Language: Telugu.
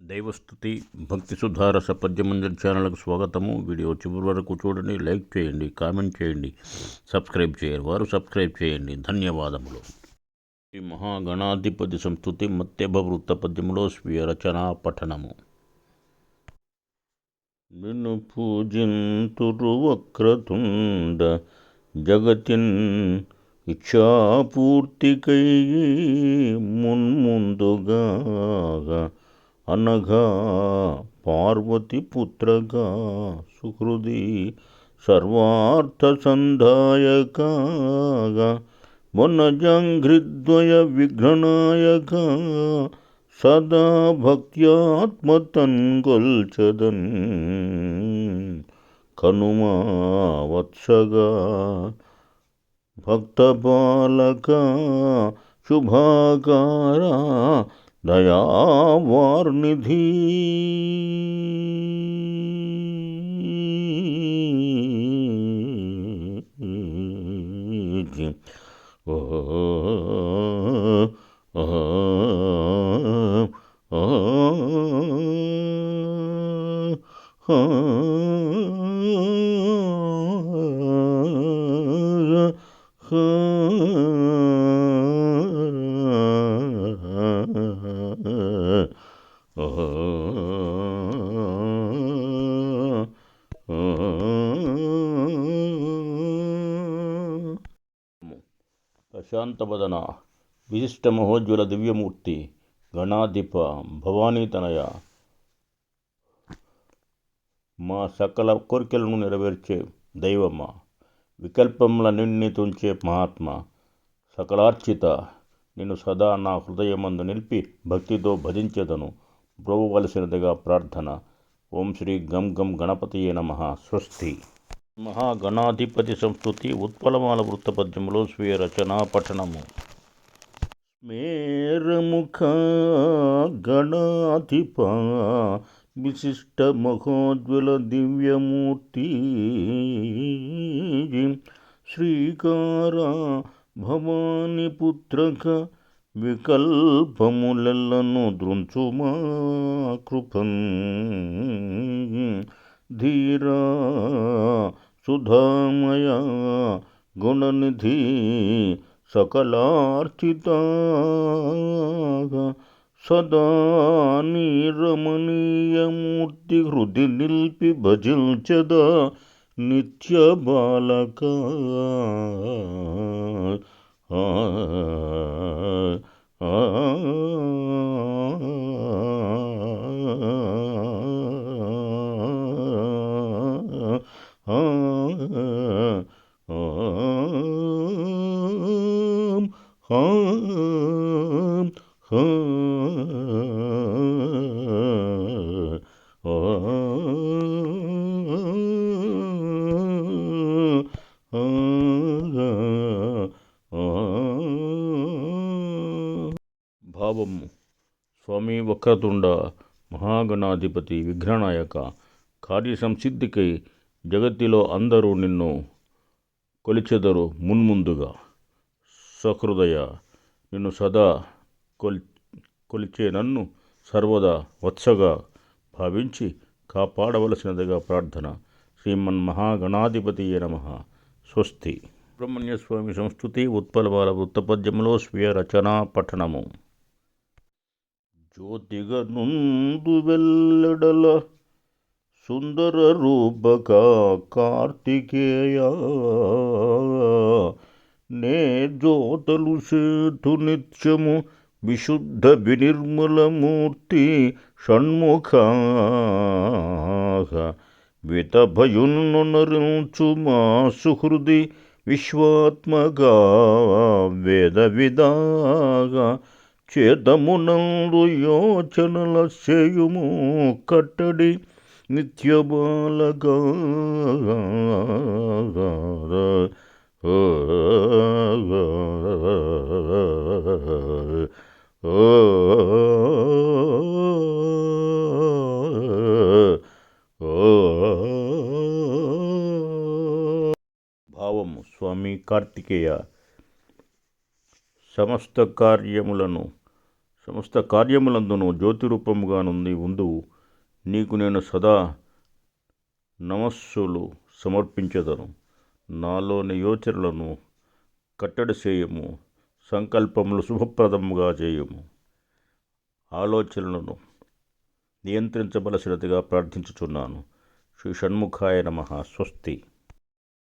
దైవస్థుతి భక్తి సుధారస పద్యమంజరి ఛానల్కు స్వాగతము. వీడియో చివరి వరకు చూడండి లైక్ చేయండి కామెంట్ చేయండి సబ్స్క్రైబ్ చేయరు. వారు సబ్స్క్రైబ్ చేయండి. ధన్యవాదములు. శ్రీ మహాగణాధిపతి సంస్థుతి మత్యభవృత్త పద్యములో స్వీయ రచనా పఠనము. నిన్ను పూజింతురు వక్రతుండ జగతిన్ ఇచ్ఛాపూర్తికై మున్ముందుగా अनघा पार्वतीपुत्रगा सुहृदि सर्वार्थसन्धायक गनजङ्घ्रिद्वयविघ्ननायग सदा भक्त्यात्मतङ्गुल्चदन् कनुमा वत्सग भक्तपालका शुभाकार కనుమా వత్సగా భక్త ప్రశాంతవదన విశిష్ట మహోజ్వల దివ్యమూర్తి గణాధిప భవానీతనయ మా సకల కోరికలను నెరవేర్చే దైవమ్మ వికల్పముల నిన్ని తుంచే మహాత్మ సకలార్చిత నిన్ను సదా నా హృదయమందు నిలిపి భక్తితో భజించెదను. బ్రోవలసినదిగా ప్రార్థన. ఓం శ్రీ గం గం గణపతియే నమ. స్వస్తి. మహాగణాధిపతి సంస్కృతి ఉత్పలమాల వృత్తపద్యములో స్వీయ రచనా పఠనము. స్మేరముఖ గణాధిప విశిష్ట మహోజ్వల దివ్యమూర్తి శ్రీకార భవాని పుత్రక వికల్పములెల్లను దృంచుమా కృపం. ధీరా సుధామయ గుణనిధి సకలార్చిత సదా నీరమణీయమూర్తి హృది నిల్పి భజిల్చద నిత్య బాలకా. hum, hum, hum. ఓం స్వామి వక్రతుండ మహాగణాధిపతి విఘ్ననాయక కార్య సంసిద్ధికై జగత్తిలో అందరూ నిన్ను కొలిచెదరు మున్ముందుగా. సహృదయ నిన్ను సదా కొల్ కొలిచే నన్ను సర్వదా వత్సగా భావించి కాపాడవలసినదిగా ప్రార్థన. శ్రీమన్ మహాగణాధిపతి నమ. స్వస్తి. సుబ్రహ్మణ్యస్వామి సంస్కృతి ఉత్పలవాల వృత్తపద్యంలో స్వీయ రచనా పఠనము. జ్యోతిగా నుందు వెల్లడల సుందర రూపక కార్తికేయ. నే జ్యోతలు సేతు నిత్యము విశుద్ధ వినిర్మలమూర్తి షణ్ముఖ. వితభయున్నరించు మా సుహృది విశ్వాత్మగా వేద విదాగా చేతమునందు యోచనల చేయుము కట్టడి నిత్య బాలగా భావము స్వామి కార్తికేయ. సమస్త కార్యములను సమస్త కార్యములందును జ్యోతి రూపముగా నుండి ఉందు నీకు నేను సదా నమస్సులు సమర్పించదను. నాలోని యోచనలను కట్టడి చేయము సంకల్పములు శుభప్రదముగా చేయము. ఆలోచనలను నియంత్రించవలసినదిగా ప్రార్థించుచున్నాను. శ్రీ షణ్ముఖాయ నమ. స్వస్తి.